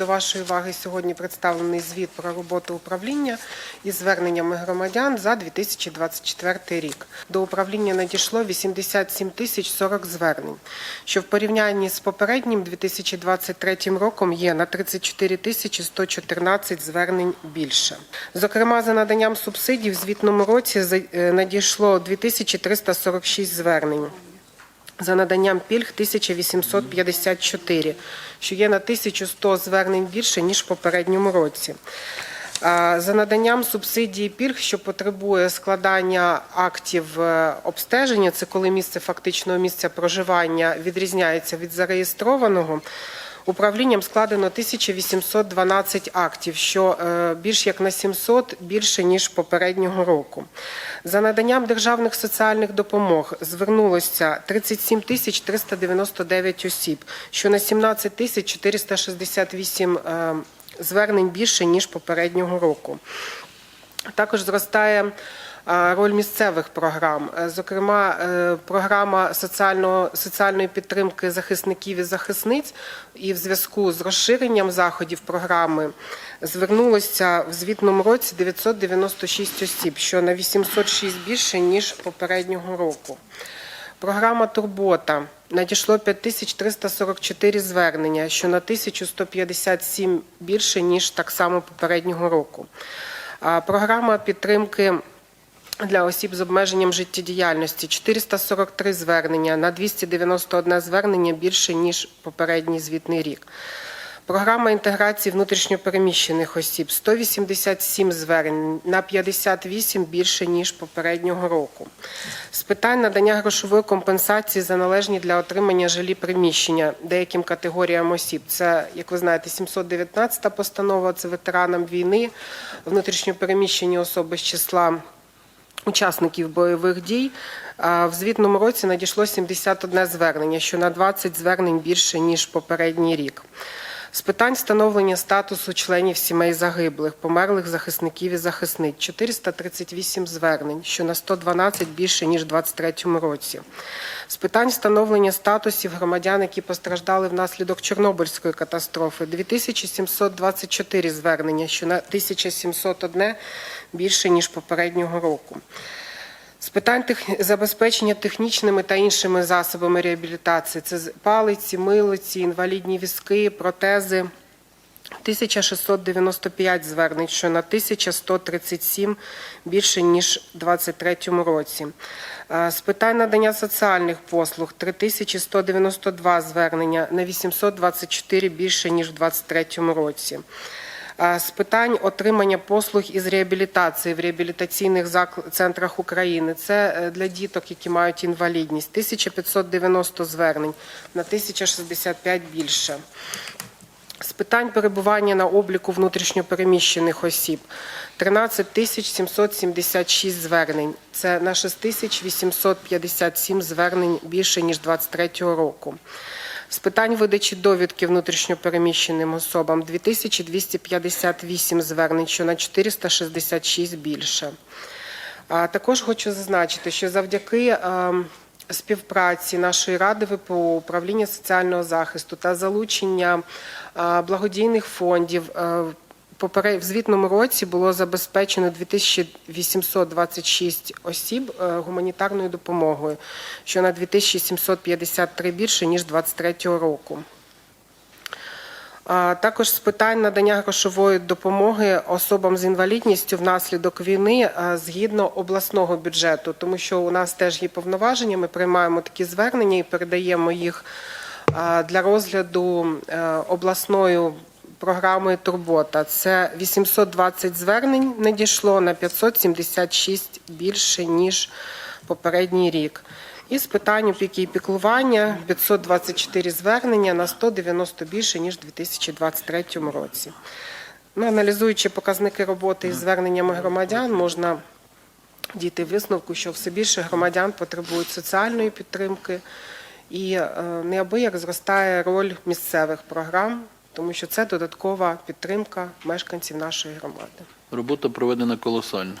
До вашої уваги сьогодні представлений звіт про роботу управління із зверненнями громадян за 2024 рік. До управління надійшло 87 тисяч 40 звернень, що в порівнянні з попереднім 2023 роком є на 34 тисячі 114 звернень більше. Зокрема, за наданням субсидій в звітному році е, надійшло 2346 звернень. За наданням пільг 1854, що є на 1100 звернень більше, ніж в попередньому році. За наданням субсидії пільг, що потребує складання актів е, обстеження, це коли місце фактичного місця проживання відрізняється від зареєстрованого, управлінням складено 1812 актів, що е, більш як на 700 більше, ніж попереднього року. За наданням державних соціальних допомог звернулося 37 тисяч 399 осіб, що на 17 тисяч 468 е, звернень більше, ніж попереднього року. Також зростає роль місцевих програм. Е, Зокрема, е, програма соціального, соціальної підтримки захисників і захисниць, і в зв'язку з розширенням заходів програми звернулося в звітному році 996 осіб, що на 806 більше, ніж попереднього року. Програма Турбота надійшло 5344 звернення, що на 1157 більше, ніж так само попереднього року. Програма підтримки для осіб з обмеженням життєдіяльності 443 звернення на 291 звернення більше, ніж попередній звітний рік. Програма інтеграції внутрішньопереміщених осіб 187 звернень на 58 більше ніж попереднього року. З питань надання грошової компенсації за належні для отримання жилі приміщення деяким категоріям осіб. Це, як ви знаєте, 719 постанова. Це ветеранам війни, внутрішньопереміщені особи з числа учасників бойових дій. В звітному році надійшло 71 звернення, що на 20 звернень більше ніж попередній рік. З питань встановлення статусу членів сімей загиблих, померлих захисників і захисниць 438 звернень, що на 112 більше ніж у 2023 році. З питань встановлення статусів громадян, які постраждали внаслідок Чорнобильської катастрофи 2724 звернення, що на 1701 більше ніж попереднього року. З питань тех- забезпечення технічними та іншими засобами реабілітації це палиці, милиці, інвалідні візки, протези. 1695 звернень, що на 1137 більше ніж у 2023 році. Е, З питань надання соціальних послуг 3192 звернення на 824 більше ніж у 2023 році. Е, З питань отримання послуг із реабілітації в реабілітаційних центрах України. Це е, для діток, які мають інвалідність. 1590 звернень на 1065 більше. З питань перебування на обліку внутрішньопереміщених осіб 13 тисяч 776 звернень. Це на 6 тисяч 857 звернень більше, ніж 23 року. З питань видачі довідки внутрішньопереміщеним особам 2258 звернень, що на 466 більше. Також хочу зазначити, що завдяки ем, співпраці нашої ради ВПО, управління соціального захисту та залучення е, благодійних фондів. Е, В звітному році було забезпечено 2826 осіб е, гуманітарною допомогою, що на 2753 більше ніж 2023 року. Також з питань надання грошової допомоги особам з інвалідністю внаслідок війни згідно обласного бюджету, тому що у нас теж є повноваження. Ми приймаємо такі звернення і передаємо їх для розгляду е, обласною програмою Турбота. Це 820 звернень надійшло на 576 більше ніж попередній рік. І з питань опіки і піклування 524 звернення на 190 більше, ніж у 2023 році. Ну, аналізуючи показники роботи із зверненнями громадян, можна дійти висновку, що все більше громадян потребують соціальної підтримки, і е, неабияк зростає роль місцевих програм, тому що це додаткова підтримка мешканців нашої громади. Робота проведена колосальна.